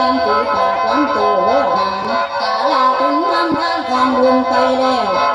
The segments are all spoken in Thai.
รื่องตีปากวันโตโหหานสาลาถึงทำทางการรวมไปแล้ว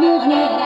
อยู่ที่ใด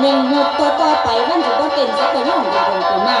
หนึ่งหงือกตัวต่อไปมันจะบ่เต้นสักกระย่องจะโดนตัวหน้า